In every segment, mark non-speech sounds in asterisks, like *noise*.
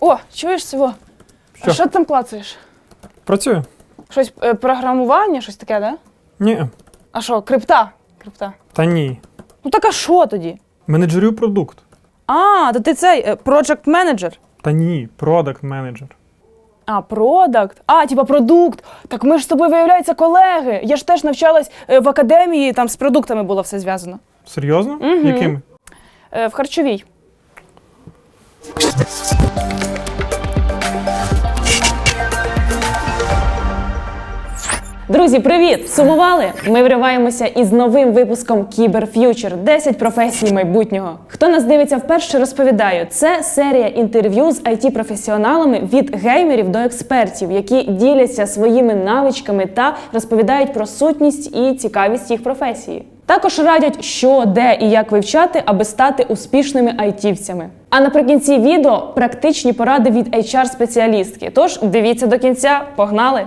О, чуєш цього? Що? А що ти там клацаєш? Працює? Щось е, програмування, щось таке, да? Ні. А що, крипта? Крипта. Та ні. Ну так а що тоді? Менеджерю продукт. А, то ти цей е, project менеджер. Та ні, продакт менеджер. А, продакт. А, типа продукт. Так ми ж з тобою, виявляється, колеги. Я ж теж навчалась е, в академії, там з продуктами було все зв'язано. Серйозно? Якими? Е, в харчовій. Друзі, привіт! Сумували? Ми вриваємося із новим випуском Кіберф'ючер 10 професій майбутнього. Хто нас дивиться вперше, розповідаю. Це серія інтерв'ю з it професіоналами від геймерів до експертів, які діляться своїми навичками та розповідають про сутність і цікавість їх професії. Також радять, що, де і як вивчати, аби стати успішними айтівцями. А наприкінці відео практичні поради від HR-спеціалістки. Тож дивіться до кінця, погнали!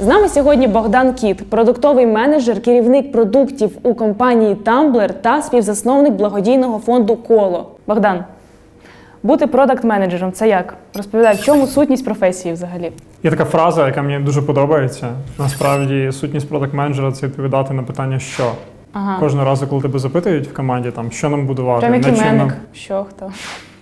З нами сьогодні Богдан Кіт, продуктовий менеджер, керівник продуктів у компанії Tumblr та співзасновник благодійного фонду Коло. Богдан, бути продакт-менеджером це як? Розповідай, в чому сутність професії взагалі? Є така фраза, яка мені дуже подобається. Насправді, сутність продакт менеджера це відповідати на питання, що. Ага. Кожного разу, коли тебе запитують в команді, там, що нам будувати, Прям як чим нам- Що хто?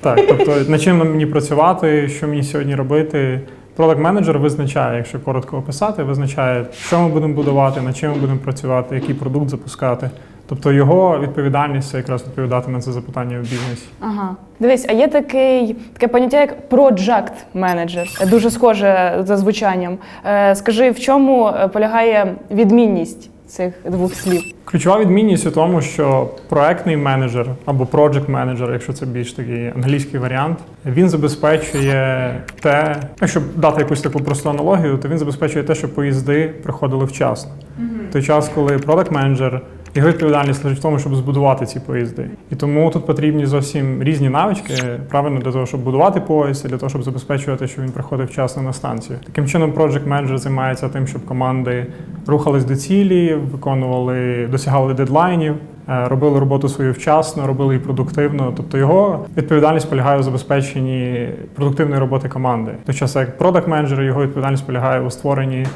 Так, тобто над чим нам мені працювати, що мені сьогодні робити. Продакт менеджер визначає, якщо коротко описати, визначає, що ми будемо будувати, над чим ми будемо працювати, який продукт запускати. Тобто його відповідальність це якраз відповідати на це запитання в бізнесі. Ага. Дивись, а є такий, таке поняття, як project менеджер. Дуже схоже за звучанням. Е, скажи, в чому е, полягає відмінність цих двох слів? Ключова відмінність у тому, що проектний менеджер або project менеджер, якщо це більш такий англійський варіант, він забезпечує те, якщо дати якусь таку просту аналогію, то він забезпечує те, щоб поїзди приходили вчасно. В той час, коли продакт менеджер його відповідальність лежить в тому, щоб збудувати ці поїзди. І тому тут потрібні зовсім різні навички, правильно для того, щоб будувати поїзд, і для того, щоб забезпечувати, що він приходить вчасно на станцію. Таким чином, project менеджер займається тим, щоб команди рухались до цілі, виконували, досягали дедлайнів, е, робили роботу свою вчасно, робили її продуктивно. Тобто його відповідальність полягає у забезпеченні продуктивної роботи команди. В той час як продакт менеджер його відповідальність полягає у створенні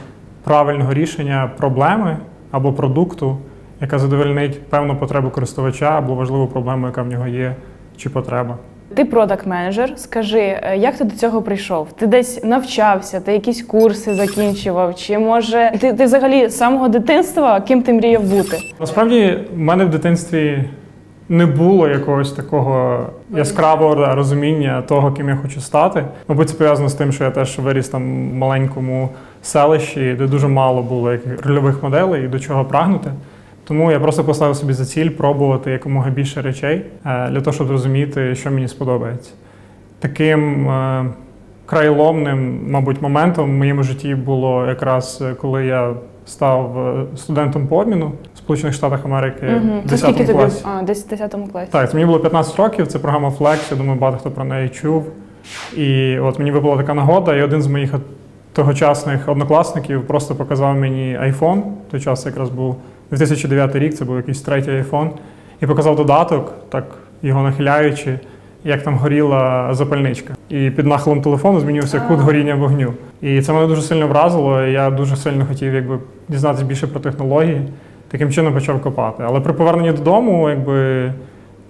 правильного рішення проблеми або продукту, яка задовольнить певну потребу користувача або важливу проблему, яка в нього є, чи потреба. Ти продакт-менеджер. Скажи, е, як ти до цього прийшов? Ти десь навчався, ти якісь курси закінчував? Чи може ти, ти взагалі з самого дитинства ким ти мріяв бути? Насправді, в мене в дитинстві не було якогось такого яскравого розуміння того, ким я хочу стати. Мабуть, це пов'язано з тим, що я теж виріс там в маленькому селищі, де дуже мало було рольових моделей і до чого прагнути. Тому я просто поставив собі за ціль пробувати якомога більше речей е, для того, щоб зрозуміти, що мені сподобається. Таким е, крайломним, мабуть, моментом в моєму житті було якраз е, коли я став студентом по обміну в Сполучених Штатах Америки Мгм. в Це 10 скільки тобі? класі. А, десь в 10 класі. Так, це мені було 15 років, це програма Flex, я думаю, багато хто про неї чув. І от мені випала така нагода, і один з моїх тогочасних однокласників просто показав мені iPhone. Той час якраз був 2009 рік, це був якийсь третій iPhone, і показав додаток, так його нахиляючи, як там горіла запальничка. І під нахилом телефону змінився кут горіння вогню. І це мене дуже сильно вразило. і Я дуже сильно хотів якби, дізнатися більше про технології. Таким чином почав копати. Але при поверненні додому, якби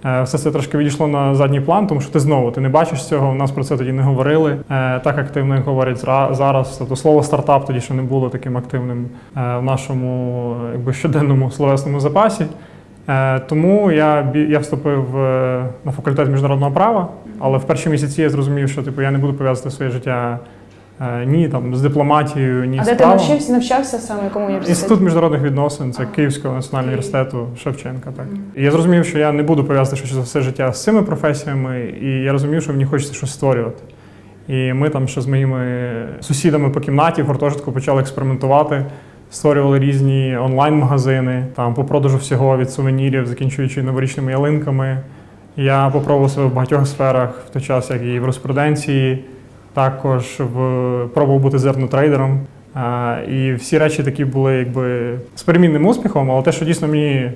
все це трошки відійшло на задній план, тому що ти знову ти не бачиш цього. У нас про це тоді не говорили е, так активно, як говорять зараз. Тобто слово стартап тоді ще не було таким активним е, в нашому якби, щоденному словесному запасі. Е, Тому я, я вступив е, на факультет міжнародного права, але в перші місяці я зрозумів, що типу, я не буду пов'язати своє життя е, ні там, з дипломатією, ні А з де ти правом. навчився, навчався саме якому університеті? Інститут міжнародних відносин, це Київського національного університету Шевченка. Так і я зрозумів, що я не буду пов'язати щось за все життя з цими професіями, і я розумів, що мені хочеться щось створювати. І ми там ще з моїми сусідами по кімнаті в гуртожитку почали експериментувати. Створювали різні онлайн-магазини там по продажу всього від сувенірів, закінчуючи новорічними ялинками. Я попробував себе в багатьох сферах в той час, як і в юриспруденції, також в пробував бути зернотрейдером. А, і всі речі такі були якби з перемінним успіхом, але те, що дійсно мені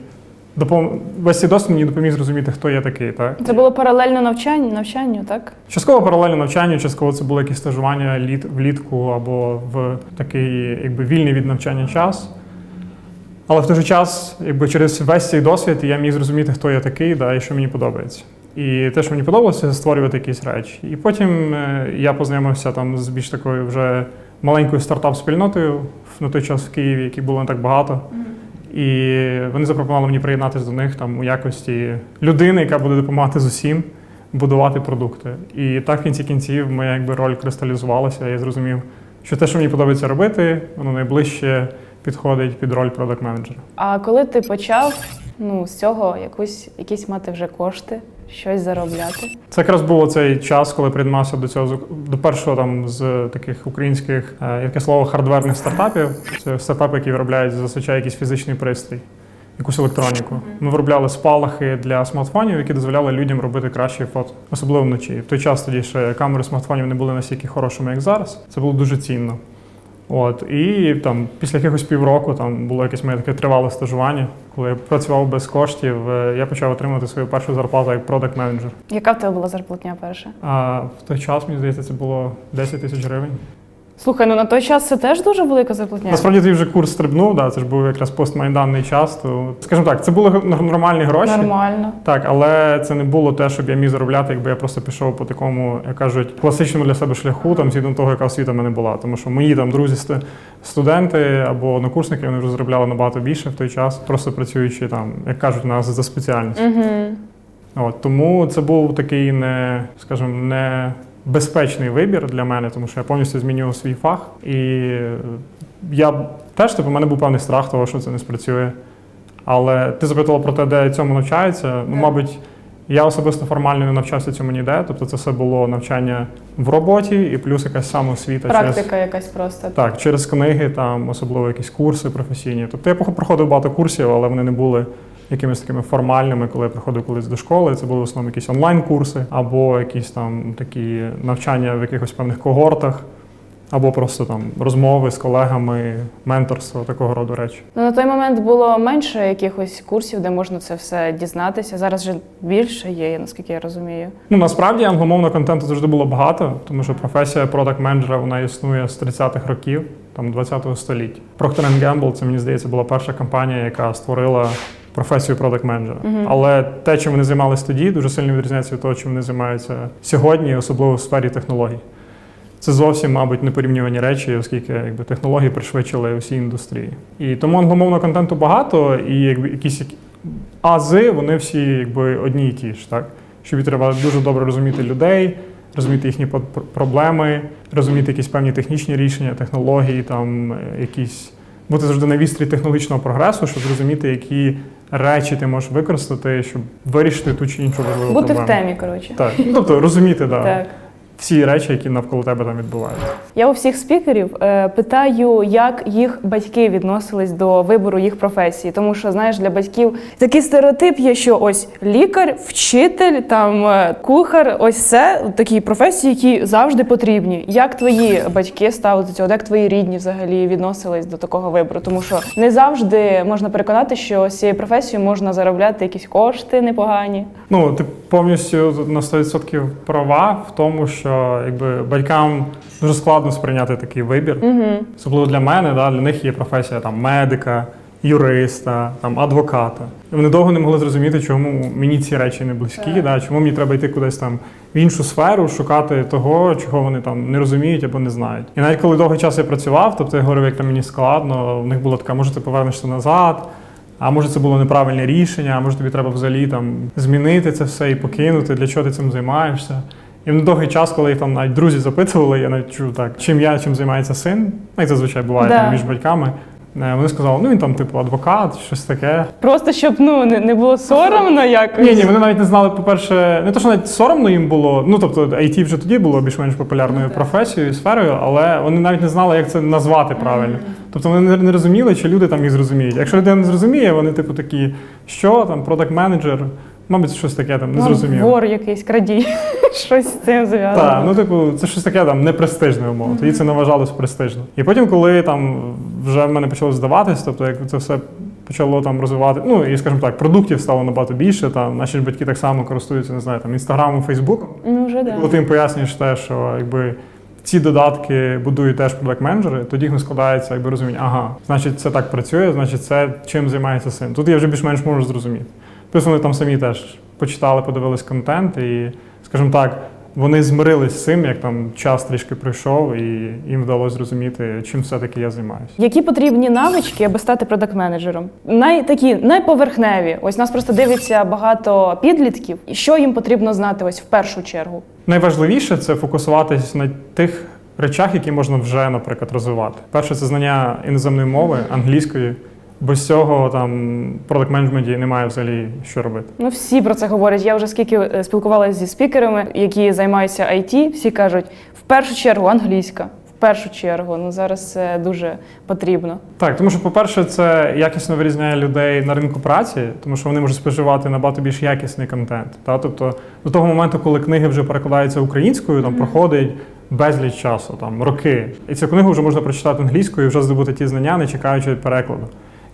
допом... весь цей досвід мені допоміг зрозуміти, хто я такий. Так? Це було паралельно навчанню, навчанню, так? Частково паралельно навчанню, частково це було якісь стажування літ, влітку або в такий якби, вільний від навчання час. Але в той же час, якби через весь цей досвід я міг зрозуміти, хто я такий, да, і що мені подобається. І те, що мені подобалося, це створювати якісь речі. І потім е, я познайомився там з більш такою вже маленькою стартап-спільнотою на той час в Києві, які було не так багато. І вони запропонували мені приєднатися до них там у якості людини, яка буде допомагати з усім будувати продукти. І так в кінці кінців моя якби роль кристалізувалася. Я зрозумів, що те, що мені подобається робити, воно найближче підходить під роль продакт менеджера А коли ти почав ну, з цього якусь, якісь мати вже кошти, щось заробляти? Це якраз був цей час, коли приєднався до цього до першого там з таких українських е, яке слово хардверних стартапів. Це стартапи, які виробляють зазвичай якийсь фізичний пристрій, якусь електроніку. Ми виробляли спалахи для смартфонів, які дозволяли людям робити кращі фото, особливо вночі. В той час тоді ще камери смартфонів не були настільки хорошими, як зараз. Це було дуже цінно. От і там після якихось півроку там було якесь моє таке тривале стажування, коли я працював без коштів. е, Я почав отримувати свою першу зарплату як продакт менеджер. Яка в тебе була зарплатня перша? А в той час, мені здається, це було 10 тисяч гривень. Слухай, ну на той час це теж дуже велика зарплатня. Насправді твій вже курс стрибнув, да, це ж був якраз постмайданний час. То, скажімо так, це були нормальні гроші. Нормально. Так, але це не було те, щоб я міг заробляти, якби я просто пішов по такому, як кажуть, класичному для себе шляху, там згідно того, яка освіта в мене була. Тому що мої там друзі, студенти або однокурсники, вони вже заробляли набагато більше в той час, просто працюючи там, як кажуть, нас за спеціальністю. Угу. От, тому це був такий не, скажімо, не безпечний вибір для мене, тому що я повністю змінював свій фах. І е, я теж, типу, у мене був певний страх того, що це не спрацює. Але ти запитала про те, де цьому навчаються. Ну, мабуть, я особисто формально не навчався цьому ніде. Тобто це все було навчання в роботі і плюс якась самоосвіта через Практика якась просто. так, через книги, там особливо якісь курси професійні. Тобто я проходив багато курсів, але вони не були якимись такими формальними, коли я приходив колись до школи. Це були в основному якісь онлайн-курси, або якісь там такі навчання в якихось певних когортах, або просто там розмови з колегами, менторство, такого роду речі. Ну на той момент було менше якихось курсів, де можна це все дізнатися. Зараз же більше є, наскільки я розумію. Ну насправді англомовного контенту завжди було багато, тому що професія продакт менеджера вона існує з 30-х років, там 20-го століття. Procter Gamble, це мені здається, була перша компанія, яка створила професію продакт менеджера. Але те, чим вони займалися тоді, дуже сильно відрізняється від того, чим вони займаються сьогодні, особливо в сфері технологій. Це зовсім, мабуть, непорівнювані речі, оскільки якби, технології пришвидшили усі індустрії. І тому англомовного контенту багато, і якби, якісь ази, вони всі якби, одні і ті ж. Так? Що треба дуже добре розуміти людей, розуміти їхні пр- пр- проблеми, розуміти якісь певні технічні рішення, технології, там, е, якісь, бути завжди на вістрі технологічного прогресу, щоб зрозуміти, які речі ти можеш використати, щоб вирішити ту чи іншу важливу Бути в темі, коротше. Так, тобто розуміти да, Так. Всі речі, які навколо тебе там відбуваються. Я у всіх спікерів е, питаю, як їх батьки відносились до вибору їх професії. Тому що, знаєш, для батьків такий стереотип є, що ось лікар, вчитель, там е, кухар, ось це такі професії, які завжди потрібні. Як твої батьки ставили до цього? Як твої рідні взагалі відносились до такого вибору? Тому що не завжди можна переконати, що з цією професією можна заробляти якісь кошти непогані. Ну, ти повністю на 100% права в тому, що якби батькам дуже складно сприйняти такий вибір. Угу. Особливо для мене, да, для них є професія там медика, юриста, там адвоката. І вони довго не могли зрозуміти, чому мені ці речі не близькі, да, чому мені треба йти кудись там в іншу сферу, шукати того, чого вони там не розуміють або не знають. І навіть коли довгий час я працював, тобто я говорив, як там мені складно, в них була така, може, ти повернешся назад. А може це було неправильне рішення, а може тобі треба взагалі там змінити це все і покинути, для чого ти цим займаєшся. І в довгий час, коли їх там навіть друзі запитували, я навіть чув так, чим я, чим займається син, ну це зазвичай буває Да. там, між батьками. Е, Вони сказали, ну він там, типу, адвокат, щось таке. Просто щоб ну не, не було соромно якось. Ні, ні, вони навіть не знали, по-перше, не то, що навіть соромно їм було. Ну тобто IT вже тоді було більш-менш популярною професією, сферою, але вони навіть не знали, як це назвати правильно. Тобто вони не- не розуміли, чи люди там їх зрозуміють. Якщо людина не зрозуміє, вони типу такі, що там, продакт менеджер, Мабуть, щось таке там Ну, незрозуміло. Вор якийсь, крадій. *laughs* Щось з цим зв'язано. Так, ну типу, це щось таке там непрестижне умово. Тоді це не вважалось престижно. І потім, коли там вже в мене почало здаватись, тобто як це все почало там розвивати, ну і скажімо так, продуктів стало набагато більше. Там наші ж батьки так само користуються, не знаю, там інстаграмом, фейсбуком. Ну, вже Коли ти їм пояснюєш те, що якби. Ці додатки будують теж продакт-менеджери, тоді в них складається якби розуміння, ага, значить, це так працює, значить, це чим займається син. Тут я вже більш-менш можу зрозуміти. Плюс вони там самі теж почитали, подивились контент, і, скажімо так, вони змирились з цим, як там час трішки пройшов, і їм вдалося зрозуміти, чим все-таки я займаюся. Які потрібні навички, аби стати продакт-менеджером? Най такі найповерхневі. Ось нас просто дивиться багато підлітків. І що їм потрібно знати ось в першу чергу? Найважливіше це фокусуватись на тих речах, які можна вже, наприклад, розвивати. Перше, це знання іноземної мови, англійської. Без цього там продакт менеджменті немає взагалі що робити. Ну всі про це говорять. Я вже скільки е, спілкувалася зі спікерами, які займаються IT, всі кажуть, в першу чергу англійська. В першу чергу, ну зараз це дуже потрібно. Так, тому що, по-перше, це якісно вирізняє людей на ринку праці, тому що вони можуть споживати набагато більш якісний контент. Та? Тобто до того моменту, коли книги вже перекладаються українською, там проходить безліч часу, там роки. І цю книгу вже можна прочитати англійською і вже здобути ті знання, не чекаючи перекладу.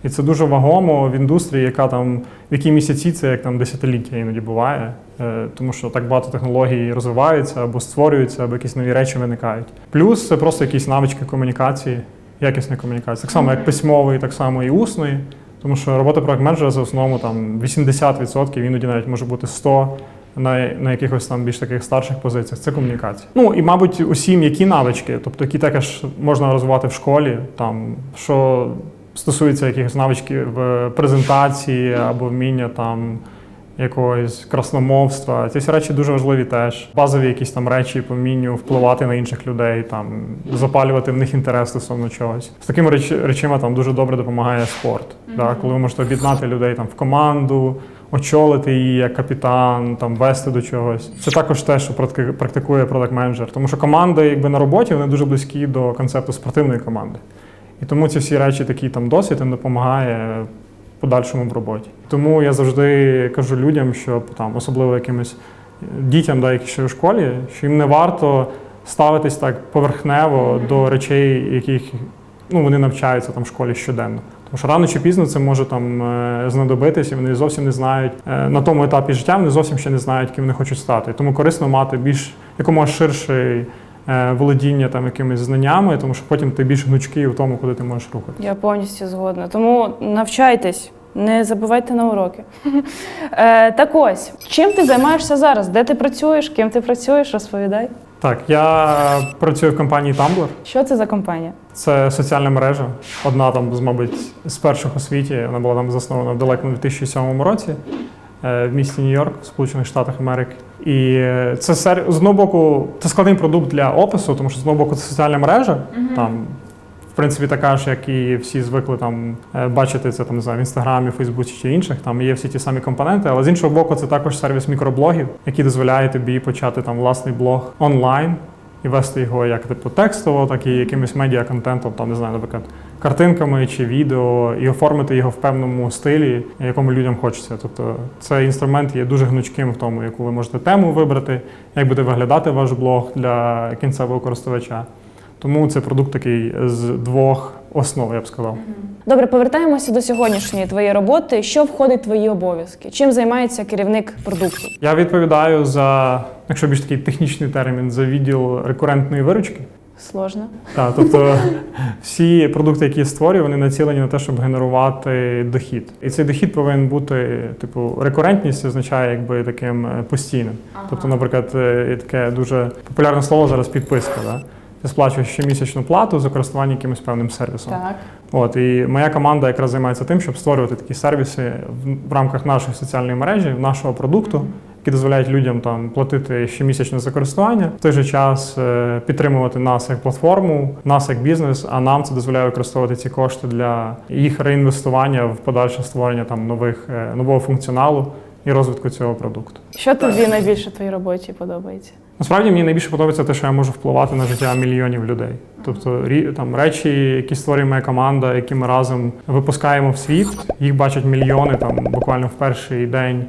І це дуже вагомо в індустрії, яка там в які місяці це як там десятиліття іноді буває, Е, тому що так багато технологій розвиваються або створюються, або якісь нові речі виникають. Плюс це просто якісь навички комунікації, якісної комунікації, так само як письмової, так само і усної. Тому що робота проект менеджера за основному там 80%, іноді навіть може бути 100% на, на якихось там більш таких старших позиціях. Це комунікація. Ну і мабуть, усі м'які навички, тобто які також можна розвивати в школі, там що стосується якихось навичків презентації або вміння там. Якогось красномовства. Ці всі речі дуже важливі теж. Базові якісь там речі по вмінню впливати на інших людей, там запалювати в них інтерес стосовно чогось. З такими реч, речима там дуже добре допомагає спорт. Да? Коли ви можете об'єднати людей там в команду, очолити її як капітан, там вести до чогось. Це також те, що практикує продакт менеджер. Тому що команди, якби на роботі, вони дуже близькі до концепту спортивної команди. І тому ці всі речі, такий там досвід їм допомагає подальшому в роботі. Тому я завжди кажу людям, що там, особливо якимось дітям, да, які ще в школі, що їм не варто ставитись так поверхнево до речей, яких ну, вони навчаються там в школі щоденно. Тому що рано чи пізно це може там е, знадобитись, і вони зовсім не знають е, на тому етапі життя, вони зовсім ще не знають, ким вони хочуть стати. Тому корисно мати більш якомога ширший е, володіння там якимись знаннями, тому що потім ти більш гнучкий в тому, куди ти можеш рухати. Я повністю згодна. Тому навчайтесь, не забувайте на уроки. *laughs* Е, так ось, чим ти займаєшся зараз? Де ти працюєш? Ким ти працюєш? Розповідай. Так, я працюю в компанії Tumblr. Що це за компанія? Це соціальна мережа. Одна там, з, мабуть, з перших у світі. Вона була там заснована в далекому 2007 році е, в місті Нью-Йорк, в Сполучених Штатах Америки. І це сер... з одного боку, це складний продукт для опису, тому що з одного боку це соціальна мережа. Там, в принципі, така ж, як і всі звикли там е, бачити це там, не знаю, в інстаграмі, Фейсбуці чи інших. Там є всі ті самі компоненти, але з іншого боку, це також сервіс мікроблогів, який дозволяє тобі почати там власний блог онлайн і вести його як типу текстово, так і якимось медіа-контентом, там не знаю, наприклад, картинками чи відео, і оформити його в певному стилі, якому людям хочеться. Тобто цей інструмент є дуже гнучким в тому, яку ви можете тему вибрати, як буде виглядати ваш блог для кінцевого користувача. Тому це продукт такий з двох основ, я б сказав. Добре, повертаємося до сьогоднішньої твоєї роботи. Що входить в твої обов'язки? Чим займається керівник продукту? Я відповідаю за, якщо більш такий технічний термін, за відділ рекурентної виручки. Сложно. Так, тобто *laughs* всі продукти, які я створюю, вони націлені на те, щоб генерувати дохід. І цей дохід повинен бути, типу, рекурентність означає якби таким е, постійним. Тобто, наприклад, е, є таке дуже популярне слово зараз підписка. Да? Ти сплачуєш щомісячну плату за користування якимось певним сервісом. Так. От і моя команда якраз займається тим, щоб створювати такі сервіси в, в рамках нашої соціальної мережі, нашого продукту, які дозволяють людям там платити щомісячне за користування, в той же час е, підтримувати нас як платформу, нас як бізнес. А нам це дозволяє використовувати ці кошти для їх реінвестування в подальше створення там нових е, нового функціоналу і розвитку цього продукту. Що тобі найбільше в твоїй роботі подобається? Насправді мені найбільше подобається те, що я можу впливати на життя мільйонів людей. Тобто там речі, які створює моя команда, які ми разом випускаємо в світ, їх бачать мільйони там буквально в перший день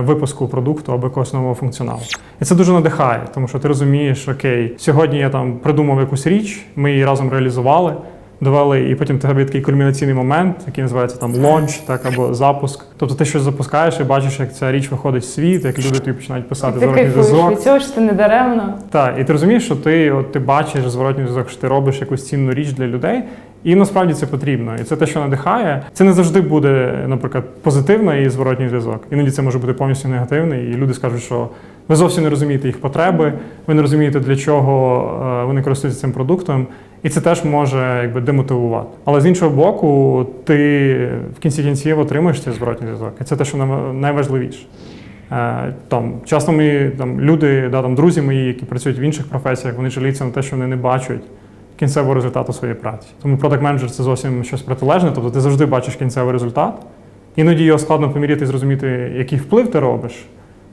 випуску продукту або якогось нового функціоналу. І це дуже надихає, тому що ти розумієш, окей, сьогодні я там придумав якусь річ, ми її разом реалізували. Довели, і потім тебе є такий кульмінаційний момент, який називається там лонч, так або запуск. Тобто ти щось запускаєш і бачиш, як ця річ виходить в світ, як люди тобі починають писати Ти зворотній зв'язок. від цього, що ти не даремно. Так, і ти розумієш, що ти, от, ти бачиш зворотній зв'язок, що ти робиш якусь цінну річ для людей, і насправді це потрібно. І це те, що надихає. Це не завжди буде, наприклад, позитивний і зворотній зв'язок. Іноді це може бути повністю негативний, і люди скажуть, що ви зовсім не розумієте їх потреби, ви не розумієте, для чого е, вони користуються цим продуктом. І це теж може якби демотивувати. Але з іншого боку, ти в кінці кінців отримуєш цей зворотній зв'язок. І це те, що нам- найважливіше. Е, Там часто ми там люди, да, там друзі мої, які працюють в інших професіях, вони жаліються на те, що вони не бачать кінцевого результату своєї праці. Тому продакт менеджер це зовсім щось протилежне, тобто ти завжди бачиш кінцевий результат. Іноді його складно поміряти і зрозуміти, який вплив ти робиш.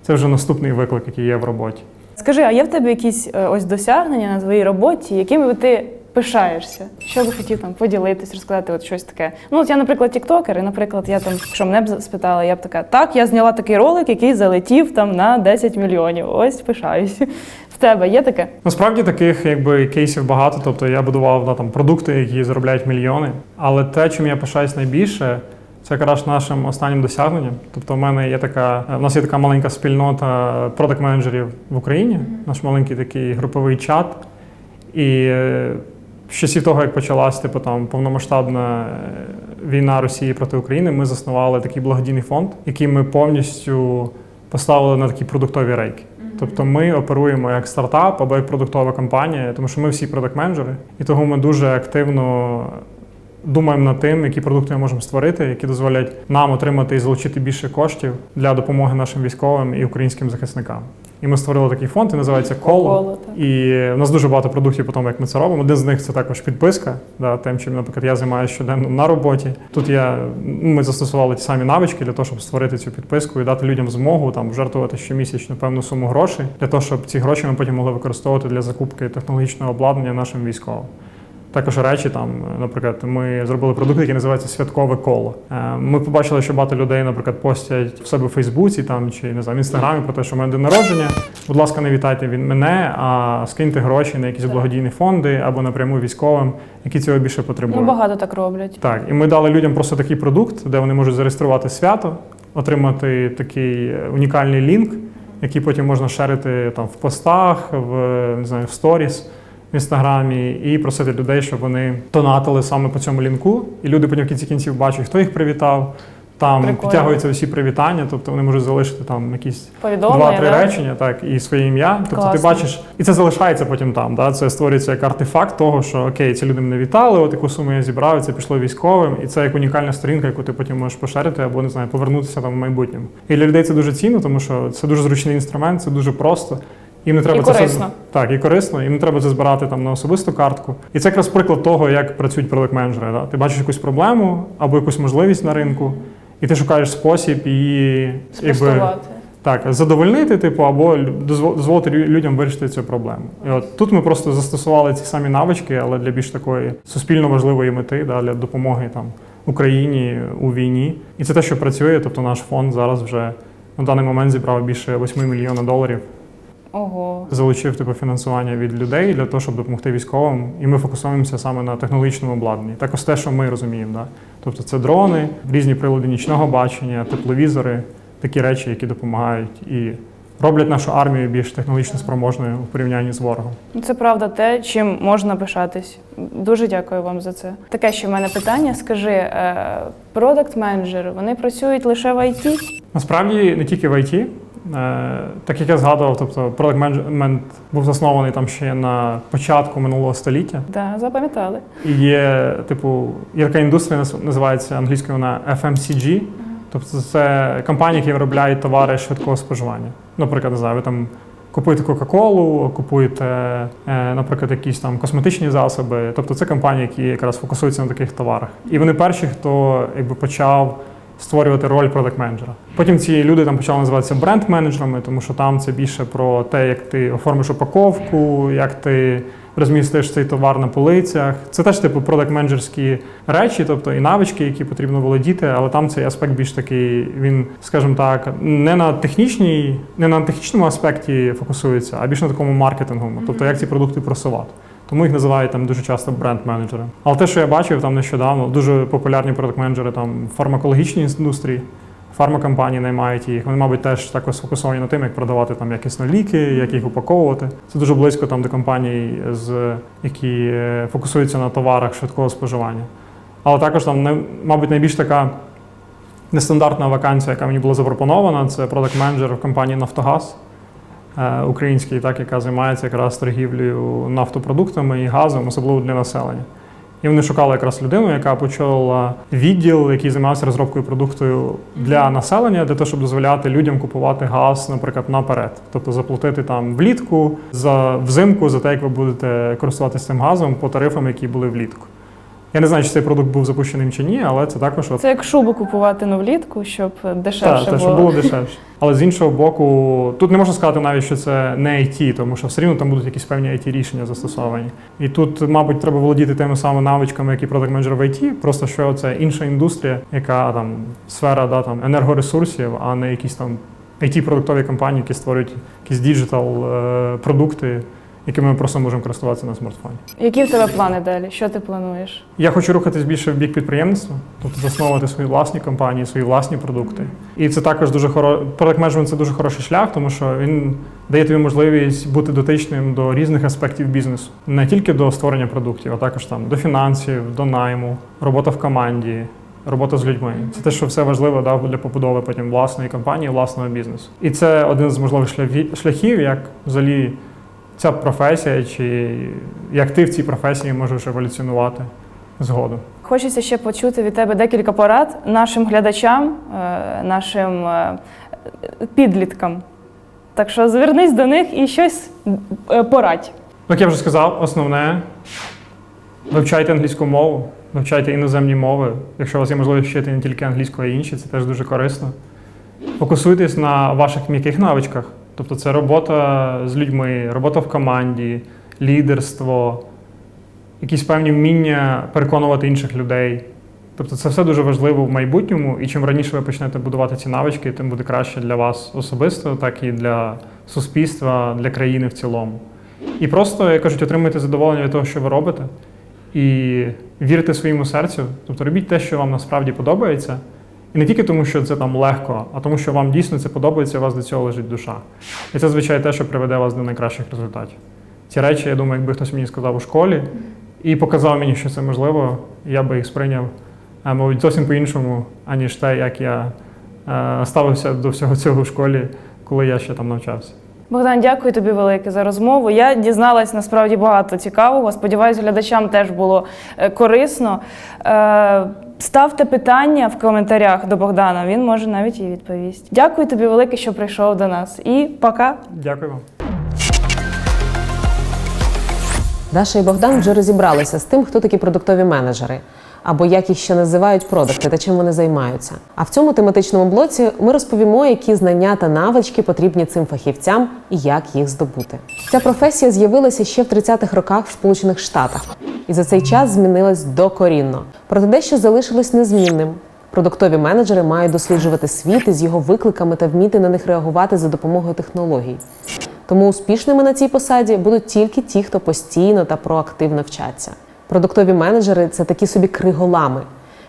Це вже наступний виклик, який є в роботі. Скажи, а є в тебе якісь е, ось досягнення на твоїй роботі, якими би ти пишаєшся? Що би хотів там поділитись, розказати от щось таке? Ну, от я, наприклад, тіктокер, і, наприклад, я там, якщо мене б спитали, я б така, так, я зняла такий ролик, який залетів там на 10 мільйонів. Ось пишаюсь. В тебе є таке? Насправді таких якби кейсів багато. Тобто я будував да, там продукти, які заробляють мільйони. Але те, чим я пишаюсь найбільше, це якраз нашим останнім досягненням. Тобто, в мене є така, в нас є така маленька спільнота продакт-менеджерів в Україні, наш маленький такий груповий чат. І е, з часів того, як почалась типу, там, повномасштабна е, війна Росії проти України, ми заснували такий благодійний фонд, який ми повністю поставили на такі продуктові рейки. Тобто ми оперуємо як стартап або як продуктова компанія, тому що ми всі продакт-менеджери, і тому ми дуже активно думаємо над тим, які продукти ми можемо створити, які дозволять нам отримати і залучити більше коштів для допомоги нашим військовим і українським захисникам. І ми створили такий фонд, і називається Коло. І в нас дуже багато продуктів по тому, як ми це робимо. Один з них це також підписка, да, тим, чим, наприклад, я займаюся щоденно на роботі. Тут я, ми застосували ті самі навички для того, щоб створити цю підписку і дати людям змогу там жертвувати щомісячну певну суму грошей для того, щоб ці гроші ми потім могли використовувати для закупки технологічного обладнання нашим військовим. Також речі там, наприклад, ми зробили продукт, який називається святкове коло. Е, Ми побачили, що багато людей, наприклад, постять в себе в Фейсбуці там чи не знаю, в інстаграмі про те, що в мене день народження. Будь ласка, не вітайте від мене, а скиньте гроші на якісь благодійні фонди або напряму військовим, які цього більше Ну, потребують. багато так роблять. Так, і ми дали людям просто такий продукт, де вони можуть зареєструвати свято, отримати такий е, унікальний лінк, який потім можна шерити там в постах, в не знаю, в сторіс. В інстаграмі і просити людей, щоб вони донатили саме по цьому лінку, і люди потім в кінці кінців бачать, хто їх привітав. Там Прикольно. підтягуються всі привітання, тобто вони можуть залишити там якісь два-три да? речення, так, і своє ім'я. Тобто ти бачиш, і це залишається потім там. Да? Це створюється як артефакт того, що окей, ці люди мене вітали, от яку суму я зібрав, це пішло військовим, і це як унікальна сторінка, яку ти потім можеш поширити або не знаю, повернутися там в майбутньому. І для людей це дуже цінно, тому що це дуже зручний інструмент, це дуже просто. Їм не треба І це все- корисно. так, і корисно, їм не треба це збирати там на особисту картку. І це якраз приклад того, як працюють продакт-менеджери. Да? Ти бачиш якусь проблему або якусь можливість на ринку, і ти шукаєш спосіб її Спростувати. так, задовольнити, типу, або дозволити людям вирішити цю проблему. І от тут ми просто застосували ці самі навички, але для більш такої суспільно важливої мети, да, для допомоги там Україні у війні. І це те, що працює. Тобто наш фонд зараз вже на даний момент зібрав більше 8 мільйонів доларів. Ого. Залучив типу фінансування від людей для того, щоб допомогти військовим. І ми фокусуємося саме на технологічному обладнанні. Також те, що ми розуміємо. Да? Тобто це дрони, різні прилади нічного бачення, тепловізори, такі речі, які допомагають і роблять нашу армію більш технологічно спроможною у порівнянні з ворогом. Це правда те, чим можна пишатись. Дуже дякую вам за це. Таке ще в мене питання. Скажи, продакт-менеджери, вони працюють лише в IT? Насправді не тільки в IT. Е, Так як я згадував, тобто продакт менеджмент був заснований там ще на початку минулого століття. Да, запам'ятали. І є, типу, є така індустрія, наз- називається англійською вона FMCG. Тобто це компанії, які виробляють товари швидкого споживання. Наприклад, не знаю, ви там купуєте Кока-Колу, купуєте, е, наприклад, якісь там косметичні засоби. Тобто це компанії, які якраз фокусуються на таких товарах. І вони перші, хто якби почав створювати роль продакт-менеджера. Потім ці люди там почали називатися бренд-менеджерами, тому що там це більше про те, як ти оформиш упаковку, як ти розмістиш цей товар на полицях. Це теж типу продакт-менеджерські речі, тобто і навички, які потрібно володіти, але там цей аспект більш такий, він, скажімо так, не на технічній, не на технічному аспекті фокусується, а більш на такому маркетинговому, тобто як ці продукти просувати. Тому їх називають там дуже часто бренд-менеджери. Але те, що я бачив там нещодавно, дуже популярні продакт-менеджери там фармакологічній індустрії. Фармакомпанії наймають їх. Вони, мабуть, теж також сфокусовані на тим, як продавати там якісно ліки, як їх упаковувати. Це дуже близько там до компаній, з які е, фокусуються на товарах швидкого споживання. Але також там, мабуть, найбільш така нестандартна вакансія, яка мені була запропонована, це продакт-менеджер в компанії Нафтогаз е, український, так, яка займається якраз торгівлею нафтопродуктами і газом, особливо для населення. І вони шукали якраз людину, яка почала відділ, який займався розробкою продукту для населення, для того, щоб дозволяти людям купувати газ, наприклад, наперед. Тобто заплатити там влітку за взимку за те, як ви будете користуватися цим газом по тарифам, які були влітку. Я не знаю, чи цей продукт був запущеним чи ні, але це також Це як шубу купувати на влітку, щоб дешевше так, було. щоб було дешевше. Але з іншого боку, тут не можна сказати навіть, що це не IT, тому що все рівно там будуть якісь певні it рішення застосовані. І тут, мабуть, треба володіти тими самими навичками, які продакт менеджер в IT, просто що це інша індустрія, яка там сфера да, там, енергоресурсів, а не якісь там IT-продуктові компанії, які створюють якісь діджитал е, продукти, якими ми просто можемо користуватися на смартфоні. Які в тебе плани далі? Що ти плануєш? Я хочу рухатись більше в бік підприємництва, тобто засновувати свої власні компанії, свої власні продукти. І це також дуже хоро... Product management – це дуже хороший шлях, тому що він дає тобі можливість бути дотичним до різних аспектів бізнесу, не тільки до створення продуктів, а також там до фінансів, до найму, робота в команді. Робота з людьми це те, що все важливо да, для побудови потім власної компанії, власного бізнесу. І це один з можливих шляхі- шляхів, як взагалі ця професія, чи як ти в цій професії можеш еволюціонувати згодом. Хочеться ще почути від тебе декілька порад нашим глядачам, е, нашим е, підліткам. Так що звернись до них і щось е, порадь. Як я вже сказав, основне вивчайте англійську мову, вивчайте іноземні мови. Якщо у вас є можливість вчити не тільки англійську, а й інші, це теж дуже корисно. Фокусуйтесь на ваших м'яких навичках. Тобто це робота з людьми, робота в команді, лідерство, якісь певні вміння переконувати інших людей. Тобто це все дуже важливо в майбутньому, і чим раніше ви почнете будувати ці навички, тим буде краще для вас особисто, так і для суспільства, для країни в цілому. І просто, як кажуть, отримуйте задоволення від того, що ви робите, і вірте своєму серцю, тобто робіть те, що вам насправді подобається. І не тільки тому, що це там легко, а тому, що вам дійсно це подобається, у вас до цього лежить душа. І це, звичайно, те, що приведе вас до найкращих результатів. Ці речі, я думаю, якби хтось мені сказав у школі і показав мені, що це можливо, я би їх сприйняв, е, мабуть, зовсім по-іншому, аніж те, як я е, ставився до всього цього в школі, коли я ще там навчався. Богдан, дякую тобі велике за розмову. Я дізналась насправді багато цікавого. Сподіваюсь, глядачам теж було е, корисно. Ставте питання в коментарях до Богдана, він може навіть і відповість. Дякую тобі велике, що прийшов до нас. І пока. Дякую вам. Даша і Богдан вже розібралися з тим, хто такі продуктові менеджери, або як їх ще називають продукти та чим вони займаються. А в цьому тематичному блоці ми розповімо, які знання та навички потрібні цим фахівцям і як їх здобути. Ця професія з'явилася ще в 30-х роках в Сполучених Штатах, і за цей час змінилась докорінно. Проте дещо залишилось незмінним. Продуктові менеджери мають досліджувати світ із його викликами та вміти на них реагувати за допомогою технологій. Тому успішними на цій посаді будуть тільки ті, хто постійно та проактивно вчаться. Продуктові менеджери це такі собі криголами.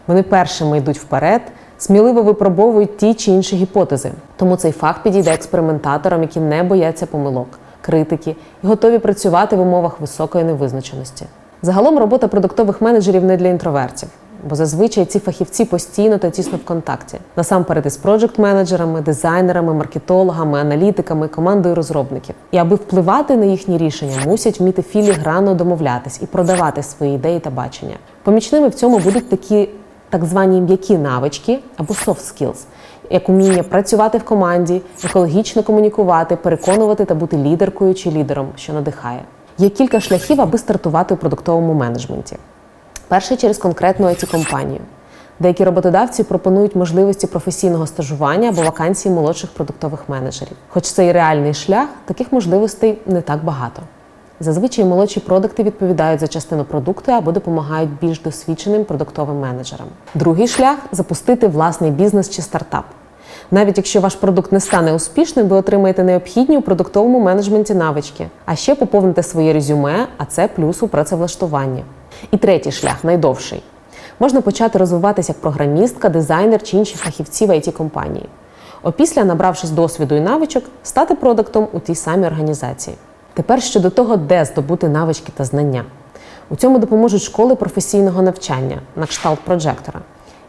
Вони першими йдуть вперед, сміливо випробовують ті чи інші гіпотези. Тому цей фах підійде експериментаторам, які не бояться помилок, критики і готові працювати в умовах високої невизначеності. Загалом робота продуктових менеджерів не для інтровертів, бо зазвичай ці фахівці постійно та тісно в контакті. Насамперед із проджект-менеджерами, дизайнерами, маркетологами, аналітиками, командою розробників. І аби впливати на їхні рішення, мусять вміти філігранно домовлятись і продавати свої ідеї та бачення. Помічними в цьому будуть такі так звані м'які навички або soft skills, як уміння працювати в команді, екологічно комунікувати, переконувати та бути лідеркою чи лідером, що надихає. Є кілька шляхів, аби стартувати у продуктовому менеджменті. Перший через конкретну it компанію Деякі роботодавці пропонують можливості професійного стажування або вакансії молодших продуктових менеджерів. Хоч це і реальний шлях, таких можливостей не так багато. Зазвичай молодші продукти відповідають за частину продукту або допомагають більш досвідченим продуктовим менеджерам. Другий шлях запустити власний бізнес чи стартап. Навіть якщо ваш продукт не стане успішним, ви отримаєте необхідні у продуктовому менеджменті навички, а ще поповните своє резюме, а це плюс у працевлаштуванні. І третій шлях найдовший. Можна почати розвиватися як програмістка, дизайнер чи інші фахівці в it компанії Опісля, набравшись досвіду і навичок, стати продуктом у тій самій організації. Тепер щодо того, де здобути навички та знання. У цьому допоможуть школи професійного навчання на кшталт прожектора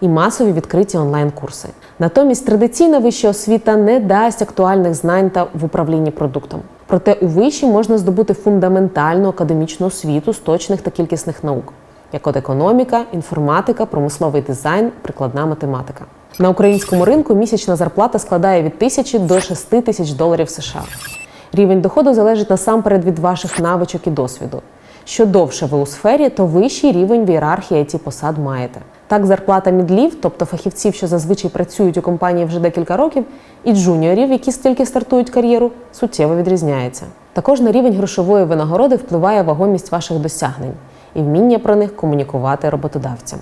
і масові відкриті онлайн-курси. Натомість традиційна вища освіта не дасть актуальних знань та в управлінні продуктом. Проте у виші можна здобути фундаментальну академічну освіту з точних та кількісних наук, як от економіка, інформатика, промисловий дизайн, прикладна математика. На українському ринку місячна зарплата складає від тисячі до 6 тисяч доларів США. Рівень доходу залежить насамперед від ваших навичок і досвіду. Що довше ви у сфері, то вищий рівень в ієрархії it посад маєте. Так, зарплата мідлів, тобто фахівців, що зазвичай працюють у компанії вже декілька років, і джуніорів, які стільки стартують кар'єру, суттєво відрізняється. Також на рівень грошової винагороди впливає вагомість ваших досягнень і вміння про них комунікувати роботодавцям.